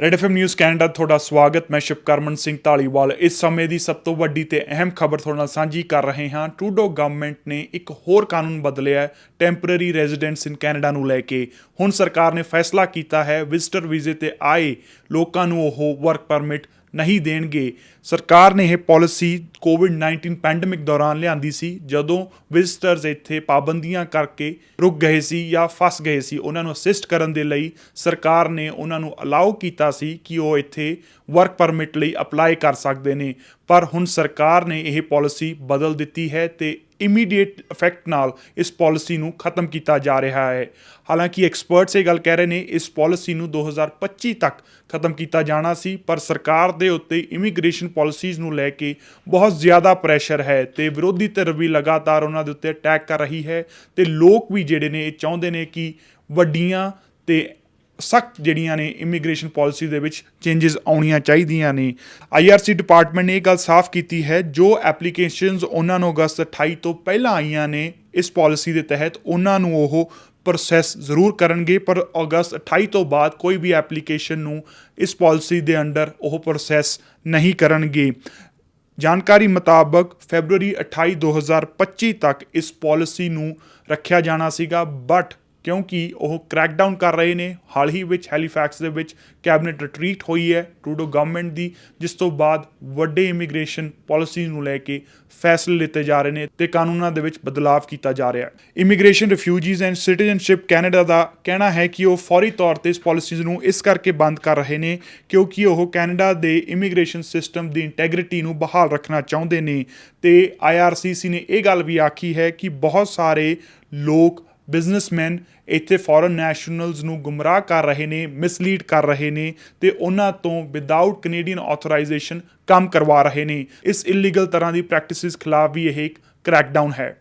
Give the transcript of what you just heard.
Red FM news Canada ਤੁਹਾਡਾ ਸਵਾਗਤ। ਮੈਂ ਸ਼ਿਵਕਰਮਨ ਸਿੰਘ ਢਾਲੀਵਾਲ ਇਸ ਸਮੇਂ ਦੀ ਸਭ ਤੋਂ ਵੱਡੀ ਤੇ ਅਹਿਮ ਖਬਰ ਤੁਹਾਡੇ ਨਾਲ ਸਾਂਝੀ ਕਰ ਰਹੇ ਹਾਂ। ਟਰੂਡੋ ਗਵਰਨਮੈਂਟ ਨੇ ਇੱਕ ਹੋਰ ਕਾਨੂੰਨ ਬਦਲਿਆ ਟੈਂਪਰੇਰੀ ਰੈਜ਼ੀਡੈਂਸ ਇਨ ਕੈਨੇਡਾ ਨੂੰ ਲੈ ਕੇ। ਹੁਣ ਸਰਕਾਰ ਨੇ ਫੈਸਲਾ ਕੀਤਾ ਹੈ ਵਿਜ਼ਟਰ ਵੀਜ਼ੇ ਤੇ ਆਏ ਲੋਕਾਂ ਨੂੰ ਉਹ ਵਰਕ ਪਰਮਿਟ ਨਹੀਂ ਦੇਣਗੇ। ਸਰਕਾਰ ਨੇ ਇਹ ਪਾਲਿਸੀ ਕੋਵਿਡ-19 ਪੈਂਡੇਮਿਕ ਦੌਰਾਨ ਲਿਆਂਦੀ ਸੀ, ਜਦੋਂ ਵਿਜ਼ਟਰਸ ਇੱਥੇ ਪਾਬੰਦੀਆਂ ਕਰਕੇ ਰੁਕ ਗਏ ਸੀ ਜਾਂ ਫਸ ਗਏ ਸੀ। ਉਹਨਾਂ ਨੂੰ ਅਸਿਸਟ ਕਰਨ ਦੇ ਲਈ ਸਰਕਾਰ ਨੇ ਉਹਨਾਂ ਨੂੰ ਅਲਾਉ ਕੀਤਾ ਸੀ ਕਿ ਉਹ ਇੱਥੇ ਵਰਕ ਪਰਮਿਟ ਲਈ ਅਪਲਾਈ ਕਰ ਸਕਦੇ ਨੇ। ਪਰ ਹੁਣ ਸਰਕਾਰ ਨੇ ਇਹ ਪਾਲਿਸੀ ਬਦਲ ਦਿੱਤੀ ਹੈ ਤੇ ਇਮੀਡੀਏਟ ਇਫੈਕਟ ਨਾਲ ਇਸ ਪਾਲਿਸੀ ਨੂੰ ਖਤਮ ਕੀਤਾ ਜਾ ਰਿਹਾ ਹੈ। ਹਾਲਾਂਕਿ ਐਕਸਪਰਟਸ ਇਹ ਗੱਲ ਕਹਿ ਰਹੇ ਨੇ, ਇਸ ਪਾਲਿਸੀ ਨੂੰ 2025 ਤੱਕ ਖਤਮ ਕੀਤਾ ਜਾਣਾ ਸੀ, ਪਰ ਸਰਕਾਰ ਦੇ ਉੱਤੇ ਇਮੀਗ੍ਰੇਸ਼ਨ ਪਾਲਿਸੀਜ਼ ਨੂੰ ਲੈ ਕੇ ਬਹੁਤ ਜ਼ਿਆਦਾ ਪ੍ਰੈਸ਼ਰ ਹੈ ਤੇ ਵਿਰੋਧੀ ਧਿਰ ਵੀ ਲਗਾਤਾਰ ਉਹਨਾਂ ਦੇ ਉੱਤੇ ਅਟੈਕ ਕਰ ਰਹੀ ਹੈ ਤੇ ਲੋਕ ਵੀ ਜਿਹੜੇ ਨੇ ਇਹ ਚਾਹੁੰਦੇ ਨੇ ਕਿ ਵੱਡੀਆਂ ਤੇ ਸਖਤ ਜਿਹੜੀਆਂ ਨੇ ਇਮੀਗ੍ਰੇਸ਼ਨ ਪਾਲਿਸੀ ਦੇ ਵਿੱਚ ਚੇਂਜਸ ਆਉਣੀਆਂ ਚਾਹੀਦੀਆਂ ਨੇ। ਆਈਆਰਸੀ ਡਿਪਾਰਟਮੈਂਟ ਨੇ ਇਹ ਗੱਲ ਸਾਫ਼ ਕੀਤੀ ਹੈ, ਜੋ ਐਪਲੀਕੇਸ਼ਨਸ ਉਹਨਾਂ ਨੂੰ ਅਗਸਤ 28 ਤੋਂ ਪਹਿਲਾਂ ਆਈਆਂ ਨੇ, ਇਸ ਪਾਲਿਸੀ ਦੇ ਤਹਿਤ ਉਹਨਾਂ ਨੂੰ ਉਹ ਪ੍ਰੋਸੈਸ ਜ਼ਰੂਰ ਕਰਨਗੇ, ਪਰ ਅਗਸਤ 28 ਤੋਂ ਬਾਅਦ ਕੋਈ ਵੀ ਐਪਲੀਕੇਸ਼ਨ ਨੂੰ ਇਸ ਪਾਲਿਸੀ ਦੇ ਅੰਡਰ ਉਹ ਪ੍ਰੋਸੈਸ ਨਹੀਂ ਕਰਨਗੇ। ਜਾਣਕਾਰੀ ਮੁਤਾਬਕ ਫੈਬਰੂਅਰੀ 28 2025 ਤੱਕ ਇਸ ਪਾਲਿਸੀ ਨੂੰ ਰੱਖਿਆ ਜਾਣਾ ਸੀਗਾ ਬਟ ਕਿਉਂਕਿ ਉਹ ਕ੍ਰੈਕਡਾਊਨ ਕਰ ਰਹੇ ਨੇ। ਹਾਲ ਹੀ ਵਿੱਚ ਹੈਲੀਫੈਕਸ ਦੇ ਵਿੱਚ ਕੈਬਨਿਟ ਰਿਟਰੀਟ ਹੋਈ ਹੈ ਟਰੂਡੋ ਗਵਰਨਮੈਂਟ ਦੀ, ਜਿਸ ਤੋਂ ਬਾਅਦ ਵੱਡੇ ਇਮੀਗ੍ਰੇਸ਼ਨ ਪਾਲਿਸੀ ਨੂੰ ਲੈ ਕੇ ਫੈਸਲੇ ਲਿੱਤੇ ਜਾ ਰਹੇ ਨੇ ਤੇ ਕਾਨੂੰਨਾਂ ਦੇ ਵਿੱਚ ਬਦਲਾਅ ਕੀਤਾ ਜਾ ਰਿਹਾ ਹੈ। Immigration refugees and citizenship Canada ਦਾ ਕਹਿਣਾ ਹੈ ਕਿ ਉਹ ਫੌਰੀ ਤੌਰ ਤੇ ਇਸ ਪਾਲਿਸੀਜ਼ ਨੂੰ ਇਸ ਕਰਕੇ ਬੰਦ ਕਰ ਰਹੇ ਨੇ ਕਿਉਂਕਿ ਉਹ ਕੈਨੇਡਾ ਦੇ ਇਮੀਗ੍ਰੇਸ਼ਨ ਸਿਸਟਮ ਦੀ ਇੰਟੈਗ੍ਰਿਟੀ ਨੂੰ ਬਹਾਲ ਰੱਖਣਾ ਚਾਹੁੰਦੇ ਨੇ। ਤੇ ਆਈਆਰਸੀਸੀ ਨੇ ਇਹ ਗੱਲ ਵੀ ਆਖੀ ਹੈ ਕਿ ਬਹੁਤ ਸਾਰੇ ਲੋਕ ਬਿਜ਼ਨਸਮੈਨ ਇੱਥੇ ਫੋਰਨ ਨੈਸ਼ਨਲਸ ਨੂੰ ਗੁੰਮਰਾਹ ਕਰ ਰਹੇ ਨੇ ਮਿਸਲੀਡ ਕਰ ਰਹੇ ਨੇ ਤੇ ਉਹਨਾਂ ਤੋਂ ਵਿਦਆਊਟ ਕੈਨੇਡੀਅਨ ਆਥੋਰਾਈਜੇਸ਼ਨ ਕੰਮ ਕਰਵਾ ਰਹੇ ਨੇ। ਇਸ ਇਲੀਗਲ ਤਰ੍ਹਾਂ ਦੀ ਪ੍ਰੈਕਟਿਸਿਸ ਖਿਲਾਫ ਵੀ ਇਹ ਇੱਕ ਕ੍ਰੈਕਡਾਊਨ ਹੈ।